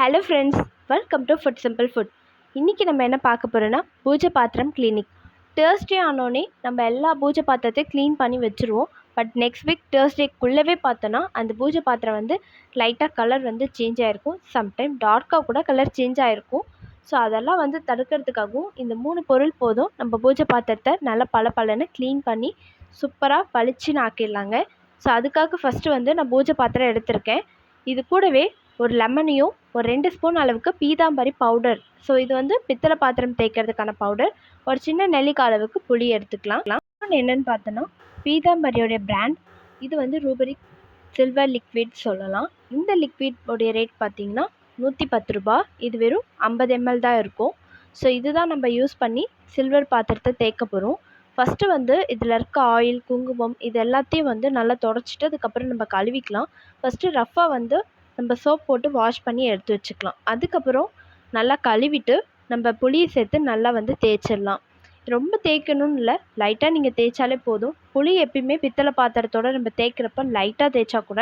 Hello friends welcome to food simple food இன்றைக்கி நம்ம என்ன பார்க்க போகிறோன்னா பூஜை பாத்திரம் கிளீனிக் தேர்ஸ்டே ஆனோடனே நம்ம எல்லா பூஜை பாத்திரத்தையும் க்ளீன் பண்ணி வச்சுருவோம். பட் நெக்ஸ்ட் வீக் தேர்ஸ்டேக்குள்ளவே பார்த்தோன்னா அந்த பூஜை பாத்திரம் வந்து லைட்டாக கலர் வந்து சேஞ்ச் ஆகிருக்கும் சம்டைம் டார்க்காக கூட கலர் சேஞ்ச் ஆகிருக்கும் ஸோ அதெல்லாம் வந்து தடுக்கிறதுக்காகவும் இந்த மூணு பொருள் போதும். நம்ம பூஜை பாத்திரத்தை நல்லா பளபளன்னு க்ளீன் பண்ணி சூப்பராக பளிச்சுன்னு ஆக்கிடலாங்க. ஸோ அதுக்காக ஃபஸ்ட்டு வந்து நான் பூஜை பாத்திரம் எடுத்திருக்கேன். இது கூடவே ஒரு லெமனையும் ஒரு ரெண்டு ஸ்பூன் அளவுக்கு பீதாம்பரி பவுடர். ஸோ இது வந்து பித்தளை பாத்திரம் தேய்க்கிறதுக்கான பவுடர். ஒரு சின்ன நெல்லிக்காய் அளவுக்கு புளி எடுத்துக்கலாம். என்னென்னு பார்த்தோன்னா பீதாம்பரியோடைய பிராண்ட் இது வந்து ரூபரி சில்வர் லிக்விட் சொல்லலாம். இந்த லிக்விடோடைய ரேட் பார்த்திங்கன்னா நூற்றி பத்து ரூபா. இது வெறும் ஐம்பது எம்எல் தான் இருக்கும். ஸோ இதுதான் நம்ம யூஸ் பண்ணி சில்வர் பாத்திரத்தை தேய்க்க போகிறோம் ஃபஸ்ட்டு வந்து இதில் இருக்க ஆயில் குங்குமம் இது எல்லாத்தையும் வந்து நல்லா தொடச்சிட்டு அதுக்கப்புறம் நம்ம கழுவிக்கலாம். ஃபஸ்ட்டு ரஃப்பாக வந்து நம்ம சோப் போட்டு வாஷ் பண்ணி எடுத்து வச்சுக்கலாம். அதுக்கப்புறம் நல்லா கழுவிட்டு நம்ம புளியை சேர்த்து நல்லா வந்து தேய்ச்சிடலாம். ரொம்ப தேய்க்கணும்னு இல்லை லைட்டாக நீங்கள் தேய்ச்சாலே போதும். புளி எப்பயுமே பித்தளை பாத்திரத்தோட நம்ம தேய்க்கிறப்ப லைட்டாக தேய்ச்சா கூட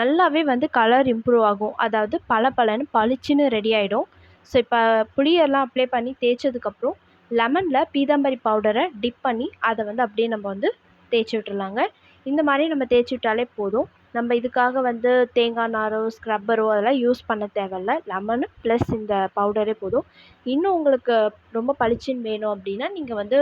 நல்லாவே வந்து கலர் இம்ப்ரூவ் ஆகும். அதாவது பளபளன்னு பளிச்சுன்னு ரெடி ஆகிடும் ஸோ இப்போ புளியெல்லாம் அப்ளை பண்ணி தேய்ச்சதுக்கப்புறம் லெமனில் பீதாம்பரி பவுடரை டிப் பண்ணி அதை வந்து அப்படியே நம்ம வந்து தேய்ச்சி விட்டுறலாங்க. இந்த மாதிரி நம்ம தேய்ச்சி விட்டாலே போதும். நம்ம இதுக்காக வந்து தேங்காய் நாரோ ஸ்க்ரப்பரோ அதெல்லாம் யூஸ் பண்ண தேவையில்ல. லெமனு ப்ளஸ் இந்த பவுடரே போதும். இன்னும் உங்களுக்கு ரொம்ப பளிச்சுன்னு வேணும் அப்படின்னா நீங்கள் வந்து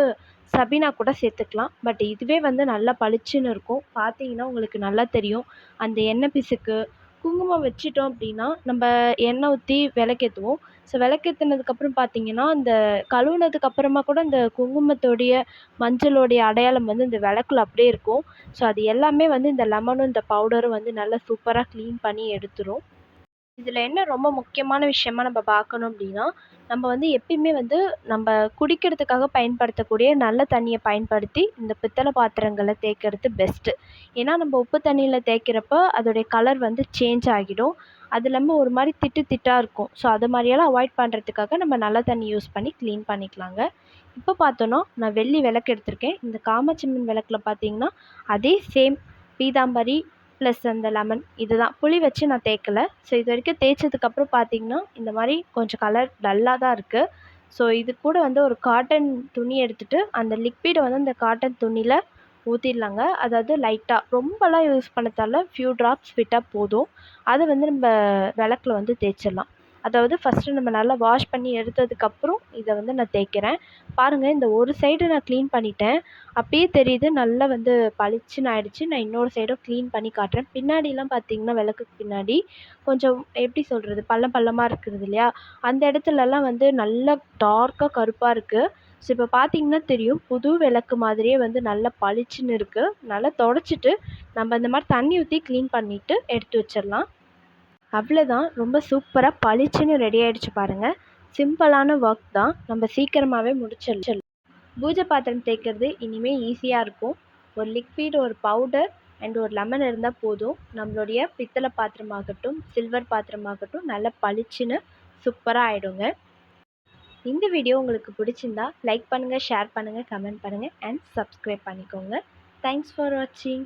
சபீனா கூட சேர்த்துக்கலாம். பட் இதுவே வந்து நல்லா பளிச்சுன்னு இருக்கும். பார்த்தீங்கன்னா உங்களுக்கு நல்லா தெரியும். அந்த எண்ணெய் பிசுக்கு குங்குமம் வச்சிட்டோம் அப்படின்னா நம்ம எண்ணெய் ஊற்றி விளக்கேற்றுவோம் ஸோ விளக்கேத்துனதுக்கப்புறம் பார்த்தீங்கன்னா அந்த கழுவுனதுக்கு அப்புறமா கூட இந்த குங்குமத்தோடைய மஞ்சளோடைய அடையாளம் வந்து இந்த விளக்குல அப்படியே இருக்கும். ஸோ அது எல்லாமே வந்து இந்த லெமனும் இந்த பவுடரும் வந்து நல்லா சூப்பராக க்ளீன் பண்ணி எடுத்துரும். இதில் என்ன ரொம்ப முக்கியமான விஷயமா நம்ம பார்க்கணும் அப்படின்னா நம்ம வந்து எப்பயுமே வந்து நம்ம குடிக்கிறதுக்காக பயன்படுத்தக்கூடிய நல்ல தண்ணியை பயன்படுத்தி இந்த பித்தளை பாத்திரங்களை தேய்க்கிறது பெஸ்ட்டு ஏன்னா நம்ம உப்பு தண்ணியில் தேய்க்கிறப்ப அதோடைய கலர் வந்து சேஞ்ச் ஆகிடும். அது இல்லாமல் ஒரு மாதிரி திட்டு திட்டாக இருக்கும். ஸோ அது மாதிரியெல்லாம் அவாய்ட் பண்ணுறதுக்காக நம்ம நல்ல தண்ணி யூஸ் பண்ணி க்ளீன் பண்ணிக்கலாங்க. இப்போ பார்த்தோன்னா நான் வெள்ளி விளக்கு எடுத்திருக்கேன். இந்த காமாட்சியம்மன் விளக்கில் பார்த்தீங்கன்னா அதே சேம் பீதாம்பரி ப்ளஸ் அந்த லெமன் இதுதான். புளி வச்சு நான் தேய்க்கல. ஸோ இது வரைக்கும் தேய்ச்சதுக்கப்புறம் பார்த்தீங்கன்னா இந்த மாதிரி கொஞ்சம் கலர் டல்லாக தான் இருக்குது ஸோ இது கூட வந்து ஒரு காட்டன் துணி எடுத்துகிட்டு அந்த லிக்விடை வந்து அந்த காட்டன் துணியில் ஊற்றிடலாங்க அதாவது லைட்டாக ரொம்பலாம் யூஸ் பண்ண தேவையில்ல ஃபியூ ட்ராப்ஸ் விட்டால் போதும். அதை வந்து நம்ம விளக்குல வந்து தேய்ச்சிடலாம். அதாவது ஃபஸ்ட்டு நம்ம நல்லா வாஷ் பண்ணி எடுத்ததுக்கப்புறம் இதை வந்து நான் தேய்க்கிறேன். பாருங்கள் இந்த ஒரு சைடு நான் க்ளீன் பண்ணிட்டேன். அப்பயே தெரியுது நல்லா வந்து பளிச்சுன்னு ஆயிடுச்சு. நான் இன்னொரு சைடும் க்ளீன் பண்ணி காட்டுறேன். பின்னாடிலாம் பார்த்தீங்கன்னா விளக்குக்கு பின்னாடி கொஞ்சம் எப்படி சொல்கிறது பள்ளம் பள்ளமாக இருக்கிறது இல்லையா? அந்த இடத்துலலாம் வந்து நல்லா டார்க்காக கருப்பாக இருக்குது ஸோ இப்போ பார்த்தீங்கன்னா தெரியும் புது விளக்கு மாதிரியே வந்து நல்லா பளிச்சுன்னு இருக்குது நல்லா தொடச்சிட்டு நம்ம இந்த மாதிரி தண்ணி ஊற்றி க்ளீன் பண்ணிவிட்டு எடுத்து வச்சிடலாம். அவ்வளோதான் ரொம்ப சூப்பராக பளிச்சுன்னு ரெடி ஆகிடுச்சு பாருங்கள் சிம்பிளான ஒர்க் தான். நம்ம சீக்கிரமாகவே முடிச்சிடலாம். பூஜை பாத்திரம் தேய்க்கிறது இனிமேல் ஈஸியாக இருக்கும். ஒரு லிக்விட் ஒரு பவுடர் அண்ட் ஒரு லெமன் இருந்தால் போதும். நம்மளுடைய பித்தளை பாத்திரமாகட்டும் சில்வர் பாத்திரமாகட்டும் நல்லா பளிச்சுன்னு சூப்பராக ஆகிடுங்க இந்த வீடியோ உங்களுக்கு பிடிச்சிருந்தா லைக் பண்ணுங்கள் ஷேர் பண்ணுங்கள் கமெண்ட் பண்ணுங்கள் அண்ட் சப்ஸ்கிரைப் பண்ணிக்கோங்க. தேங்க்ஸ் ஃபார் வாட்சிங்